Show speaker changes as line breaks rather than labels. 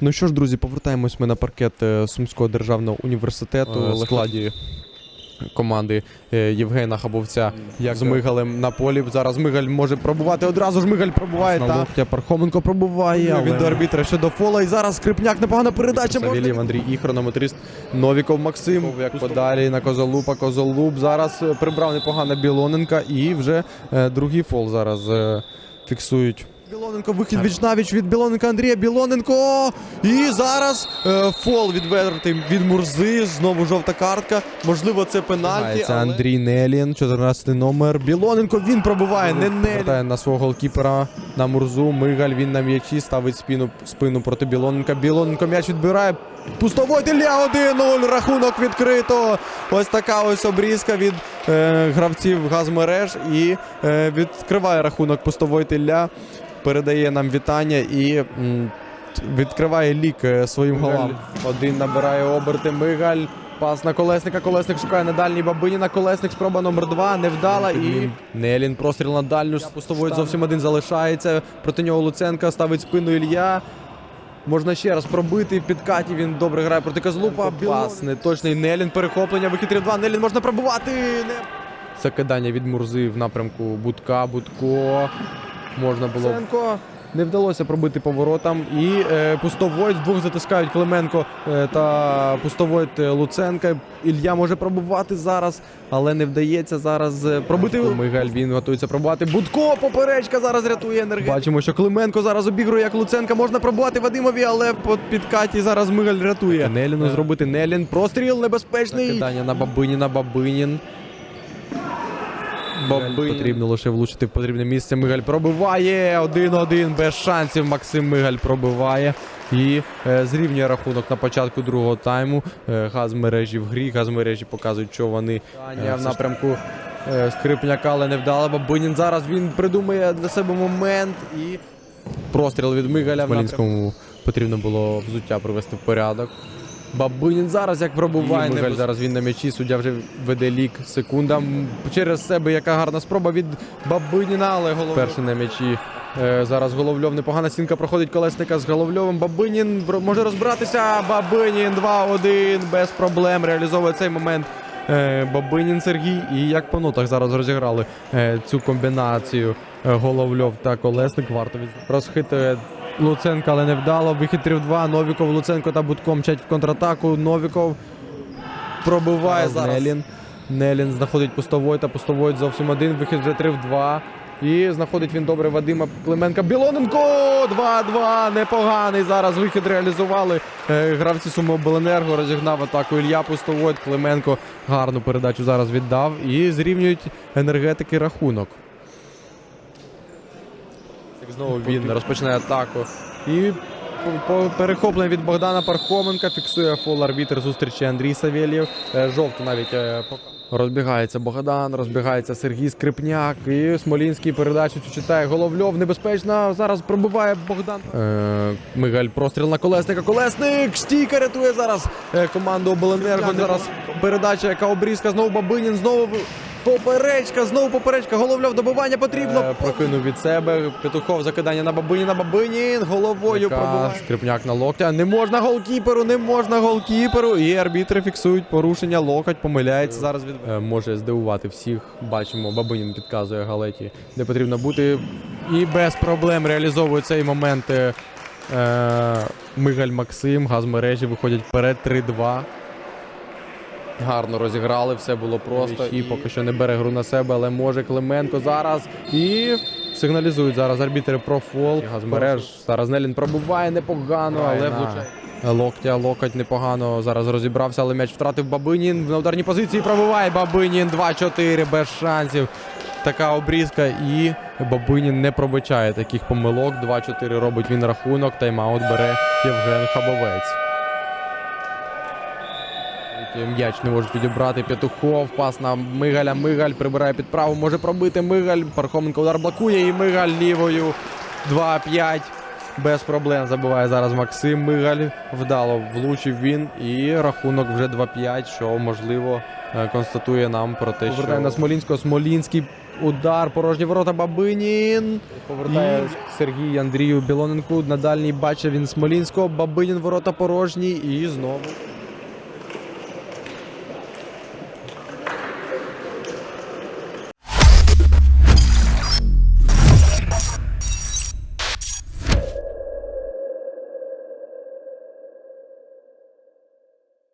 Ну що ж, друзі, повертаємось ми на паркет е, Сумського державного університету
Е,
в складі команди е, Євгена Хабовця. Як з Мигалем на полі. Зараз Мигаль може пробувати. Одразу ж Мигаль пробуває.
На
Та
локтя
Пархоменко пробуває.
але-
Він до арбітра ще до фола. І зараз Скрипняк непогана передача. Можна... Андрій і хронометрист Новіков Максим. Як подалі на Козолупа. Козолуп зараз прибрав непогано Білоненка. І вже другий фол зараз фіксують. Білоненко, вихід віч навіч від Білоненка Андрія Білоненко. І зараз е, фол відвертий від Мурзи. Знову жовта картка. Можливо, це пенальті.
Це
але...
Андрій
Нелін, 14 номер. Білоненко він пробиває, не Нелін. На свого голкіпера на Мурзу. Мигаль він на м'ячі ставить спину, спину проти Білоненка. Білоненко м'яч відбирає. Пустовой Ілля 1-0. Рахунок відкрито. Ось така ось обрізка від гравців газмереж. І е, відкриває рахунок пустовой Ілля. Передає нам вітання і відкриває лік е, своїм голам. Один набирає оберти Мигаль. Пас на колесника. Колесник шукає на дальній Бабиніна. Колесник спроба номер два. Невдала. І Нелін простріл на дальню. Пустовой зовсім один залишається. Проти нього Луценка ставить спину Ілля. Можна ще раз пробити. Підкаті він добре грає проти Козлупа. Пас неточний. Нелін перехоплення. Вихитрів 3-2. Нелін можна пробувати. Не... Закидання від Мурзи в напрямку Будка. Будко. Можна було. Луценко. Не вдалося пробити поворотам. І е, Пустовойт двох затискають Клименко е, та Пустовойт е, Луценка. Ілля може пробувати зараз, але не вдається зараз е, пробити. Мигаль він готується пробувати. Будко поперечка зараз рятує енергетику. Бачимо, що Клименко зараз обігрує як Луценка. Можна пробувати Вадимові, але по підкаті зараз Мигаль рятує. Неліну зробити Нелін. Простріл небезпечний. Закидання на Бабиніна. Бабинін. Бабин. Потрібно лише влучити в потрібне місце. Мигаль пробиває. 1-1 без шансів. Максим Мигаль пробиває. І е, зрівнює рахунок на початку другого тайму. Е, газ мережі в грі. Газ мережі показують, що вони е, в напрямку е, Скрипняка, але не вдало. Бабинін зараз він придумає для себе момент і простріл від Мигаля. В Малінському потрібно було взуття привести в порядок. Бабинін зараз як пробуває. Мигаль зараз він на м'ячі. Суддя вже веде лік секунда. Через себе яка гарна спроба від Бабиніна, але голов... перший на м'ячі. Е, зараз Головльов непогана стінка проходить колесника з Головльовим. Бабинін може розбиратися. Бабинін 2-1 без проблем. Реалізовує цей момент. Е, Бабинін Сергій. І як по нотах зараз розіграли е, цю комбінацію Головльов та колесник. Варто від... розхитує Луценка, але не вдало. Вихід 3-2. Новіков, Луценко та Будко мчать в контратаку. Новіков пробиває зараз. Нелін. Нелін знаходить пустовой та пустовой зовсім один. Вихід вже 3 в 2. І знаходить він добре Вадима Клименка. Білоненко 2-2. Непоганий. Зараз вихід реалізували. Е, Гравці Сумобленерго розігнав атаку Ілья Пустовой. Клименко гарну передачу зараз віддав. І зрівнюють енергетики рахунок. Знову він розпочинає атаку. І перехоплення від Богдана Пархоменка фіксує фол арбітр зустрічі Андрій Савєлєв. Е, Жовту навіть е, Розбігається Богдан, розбігається Сергій Скрипняк. І Смолінський передачу цю читає Головльов. Небезпечно. Зараз пробиває Богдан. Е, Мигаль простріл на колесника. Колесник! Стійка рятує зараз команду Обленерго. Зараз передача, яка обрізка. Знову Бабинін. Знову поперечка. Знову поперечка. Головльов добивання потрібно. Е, прокинув від себе. Петухов закидання на Бабиніна. Бабинін головою пробиває. Скрипняк на локтя. Не можна голкіперу, не можна голкіперу. І арбітри фіксують порушення. Локоть помиляється зараз від Е, може здивувати всіх. Бачимо, Бабинін підказує Галеті, де потрібно бути. І без проблем реалізовує цей момент. е, е, Мигаль Максим, газмережі виходять вперед 3-2. Гарно розіграли, все було просто. І поки що не бере гру на себе, але може Клименко зараз. І сигналізують зараз арбітри про фол. Газмереж. Зараз Нелін пробуває непогано, але влучає. Локтя, локоть непогано зараз розібрався, але м'яч втратив Бабинін. На ударній позиції пробиває Бабинін 2-4 без шансів. Така обрізка і Бабинін не пробачає таких помилок. 2-4 робить він рахунок. Тайм-аут бере Євген Хабовець. М'яч не можуть відібрати Петухов. Пас на Мигаля. Мигаль прибирає під праву. Може пробити Мигаль. Пархоменко удар блокує і Мигаль лівою. 2-5. без проблем забиває зараз Максим Мигаль. Вдало влучив він. І рахунок вже 2-5, що можливо е, констатує нам про те, що повертає на Смолінського. Смолінський удар, порожні ворота Бабинін. Повертає Сергій Андрію Білоненку. На дальній бачив він Смолінського. Бабинін ворота порожні. І знову